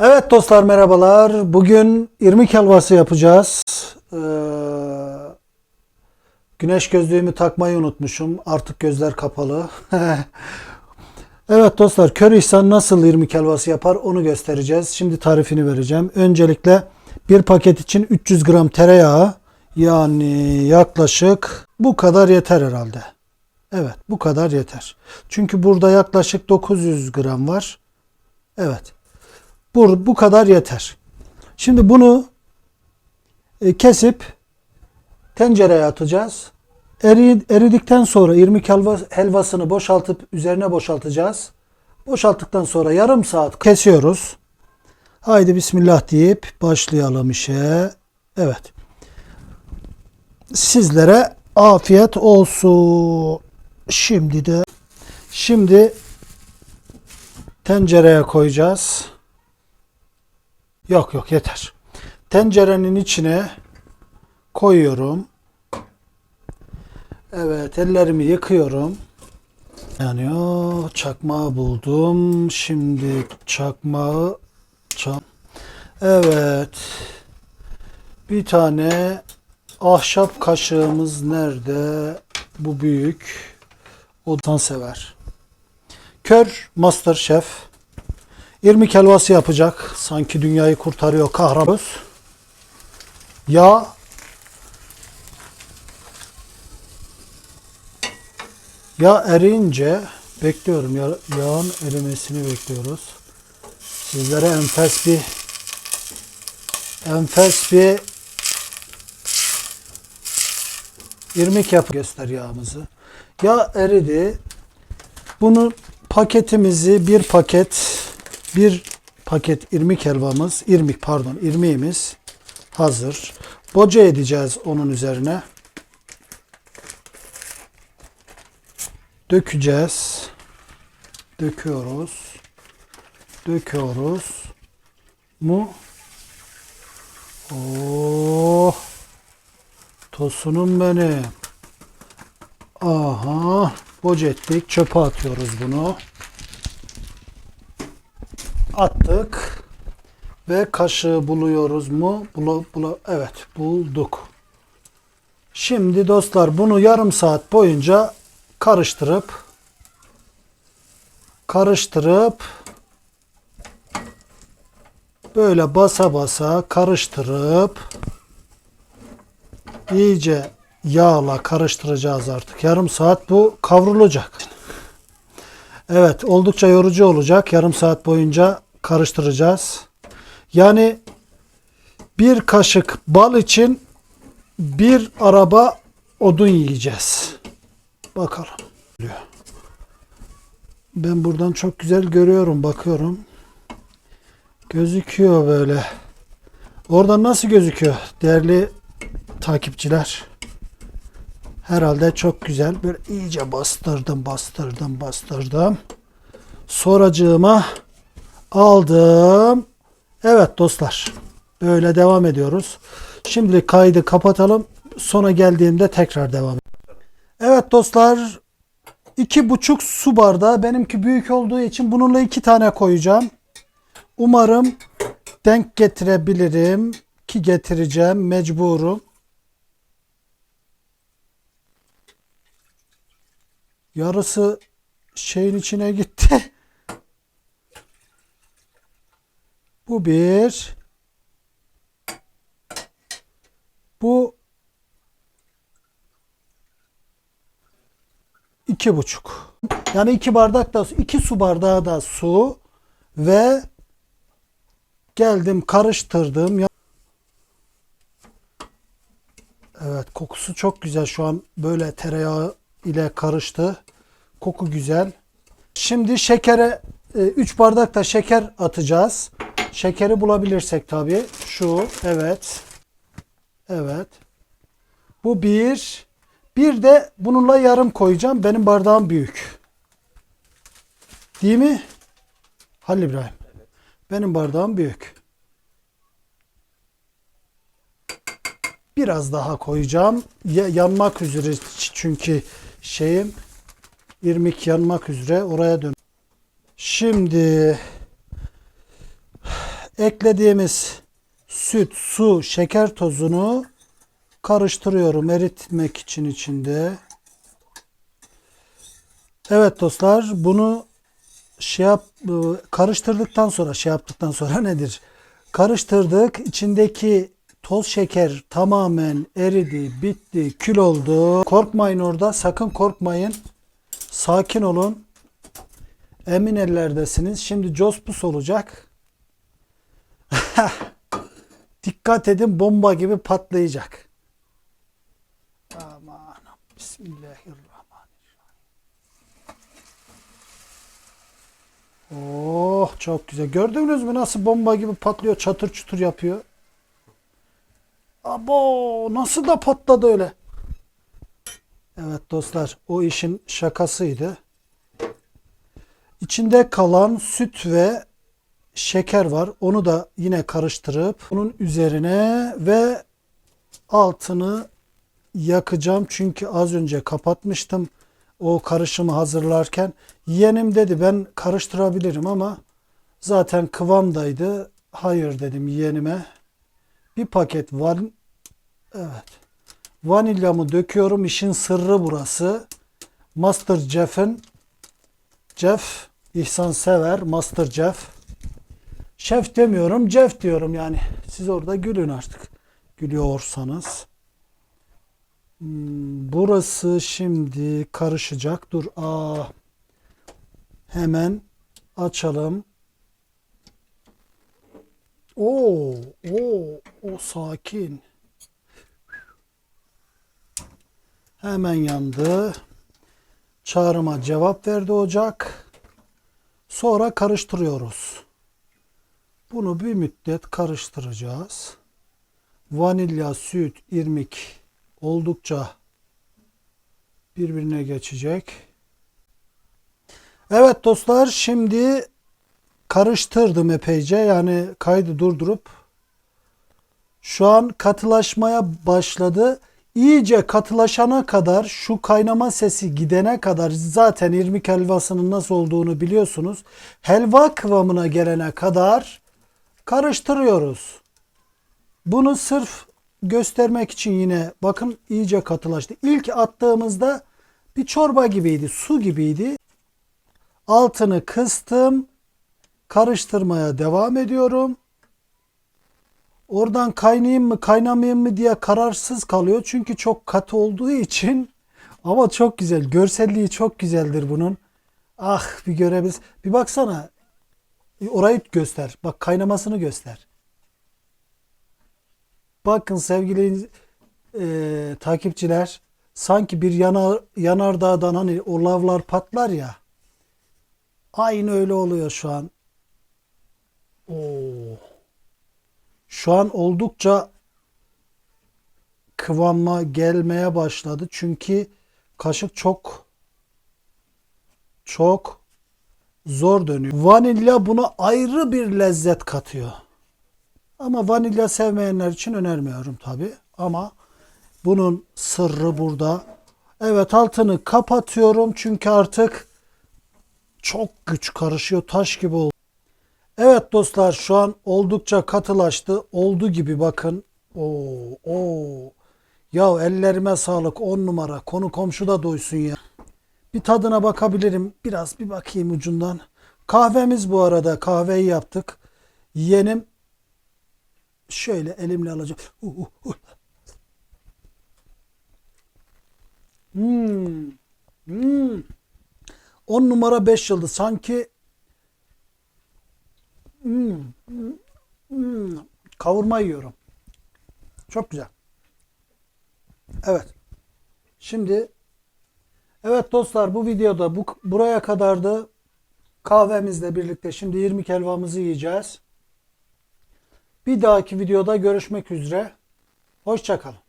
Evet dostlar merhabalar. Bugün irmik helvası yapacağız. Ee, güneş gözlüğümü takmayı unutmuşum. Artık gözler kapalı. evet dostlar kör ihsan nasıl irmik helvası yapar onu göstereceğiz. Şimdi tarifini vereceğim. Öncelikle bir paket için 300 gram tereyağı yani yaklaşık bu kadar yeter herhalde. Evet bu kadar yeter. Çünkü burada yaklaşık 900 gram var. Evet. Bu, bu kadar yeter. Şimdi bunu e, kesip tencereye atacağız. Eri, eridikten sonra irmik helva, helvasını boşaltıp üzerine boşaltacağız. Boşalttıktan sonra yarım saat kesiyoruz. Haydi bismillah deyip başlayalım işe. Evet. Sizlere afiyet olsun. Şimdi de şimdi tencereye koyacağız. Yok yok yeter. Tencerenin içine koyuyorum. Evet ellerimi yıkıyorum. Yanıyor. Çakmağı buldum. Şimdi çakmağı çam. Evet. Bir tane ahşap kaşığımız nerede? Bu büyük. O da sever. Kör Master Chef. İrmik helvası yapacak. Sanki dünyayı kurtarıyor kahraman. Yağ Yağ eriyince bekliyorum. Ya, yağın erimesini bekliyoruz. Sizlere enfes bir enfes bir irmik yap göster yağımızı. Yağ eridi. Bunu paketimizi bir paket bir paket irmik helvamız, irmik pardon, irmiğimiz hazır. Boca edeceğiz onun üzerine. Dökeceğiz. Döküyoruz. Döküyoruz. Mu? Oh! Tosunum benim. Aha! Boca ettik. Çöpe atıyoruz bunu attık ve kaşığı buluyoruz mu? Bula, bula, evet bulduk. Şimdi dostlar bunu yarım saat boyunca karıştırıp karıştırıp böyle basa basa karıştırıp iyice yağla karıştıracağız artık. Yarım saat bu kavrulacak. Evet oldukça yorucu olacak. Yarım saat boyunca karıştıracağız. Yani bir kaşık bal için bir araba odun yiyeceğiz. Bakalım. Ben buradan çok güzel görüyorum. Bakıyorum. Gözüküyor böyle. Oradan nasıl gözüküyor değerli takipçiler? Herhalde çok güzel. Böyle iyice bastırdım, bastırdım, bastırdım. Sonracığıma aldım. Evet dostlar. Böyle devam ediyoruz. Şimdi kaydı kapatalım. Sona geldiğimde tekrar devam Evet dostlar. iki buçuk su bardağı. Benimki büyük olduğu için bununla iki tane koyacağım. Umarım denk getirebilirim. Ki getireceğim. Mecburum. Yarısı şeyin içine gitti. Bu bir. Bu iki buçuk. Yani iki bardak da iki su bardağı da su ve geldim karıştırdım. Evet kokusu çok güzel şu an böyle tereyağı ile karıştı. Koku güzel. Şimdi şekere 3 bardak da şeker atacağız. Şekeri bulabilirsek tabii. Şu evet. Evet. Bu bir. Bir de bununla yarım koyacağım. Benim bardağım büyük. Değil mi? Halil İbrahim. Benim bardağım büyük. Biraz daha koyacağım. Ya- yanmak üzere çünkü şeyim irmik yanmak üzere oraya dön. Şimdi Eklediğimiz süt, su, şeker tozunu karıştırıyorum eritmek için içinde. Evet dostlar bunu şey yap karıştırdıktan sonra şey yaptıktan sonra nedir? Karıştırdık. içindeki toz şeker tamamen eridi, bitti, kül oldu. Korkmayın orada. Sakın korkmayın. Sakin olun. Emin ellerdesiniz. Şimdi cospus olacak. Dikkat edin bomba gibi patlayacak. Aman. Bismillahirrahmanirrahim. Oh çok güzel. Gördünüz mü nasıl bomba gibi patlıyor, çatır çutur yapıyor. Abo nasıl da patladı öyle. Evet dostlar o işin şakasıydı. İçinde kalan süt ve şeker var. Onu da yine karıştırıp bunun üzerine ve altını yakacağım. Çünkü az önce kapatmıştım o karışımı hazırlarken. Yeğenim dedi ben karıştırabilirim ama zaten kıvamdaydı. Hayır dedim yeğenime. Bir paket van evet. Vanilyamı döküyorum. İşin sırrı burası. Master Jeff'in Jeff İhsan Sever Master Jeff. Şef demiyorum, Jeff diyorum yani. Siz orada gülün artık. Gülüyorsanız. Hmm, Burası şimdi karışacak. Dur. Aa. Hemen açalım. Oo, oo, o sakin. Hemen yandı. Çağrıma cevap verdi ocak. Sonra karıştırıyoruz. Bunu bir müddet karıştıracağız. Vanilya, süt, irmik oldukça birbirine geçecek. Evet dostlar şimdi karıştırdım epeyce. Yani kaydı durdurup şu an katılaşmaya başladı. İyice katılaşana kadar şu kaynama sesi gidene kadar zaten irmik helvasının nasıl olduğunu biliyorsunuz. Helva kıvamına gelene kadar karıştırıyoruz. Bunu sırf göstermek için yine bakın iyice katılaştı. İlk attığımızda bir çorba gibiydi, su gibiydi. Altını kıstım. Karıştırmaya devam ediyorum. Oradan kaynayayım mı kaynamayayım mı diye kararsız kalıyor. Çünkü çok katı olduğu için. Ama çok güzel. Görselliği çok güzeldir bunun. Ah bir görebiliriz. Bir baksana. Orayı göster. Bak kaynamasını göster. Bakın sevgili e, takipçiler. Sanki bir yanar, yanardağdan hani o lavlar patlar ya. Aynı öyle oluyor şu an. Oo. Şu an oldukça kıvama gelmeye başladı. Çünkü kaşık çok çok zor dönüyor. Vanilya buna ayrı bir lezzet katıyor. Ama vanilya sevmeyenler için önermiyorum tabi. Ama bunun sırrı burada. Evet altını kapatıyorum çünkü artık çok güç karışıyor. Taş gibi oldu. Evet dostlar şu an oldukça katılaştı. Oldu gibi bakın. Oo, oo. Ya ellerime sağlık 10 numara. Konu komşu da doysun ya. Bir tadına bakabilirim. Biraz bir bakayım ucundan. Kahvemiz bu arada. Kahveyi yaptık. Yeğenim şöyle elimle alacağım. Uh, uh, uh. Hmm. Hmm. 10 numara 5 yıldız. Sanki hmm, hmm. kavurma yiyorum. Çok güzel. Evet. Şimdi evet dostlar bu videoda bu buraya kadardı. Kahvemizle birlikte şimdi 20 helvamızı yiyeceğiz. Bir dahaki videoda görüşmek üzere. Hoşçakalın.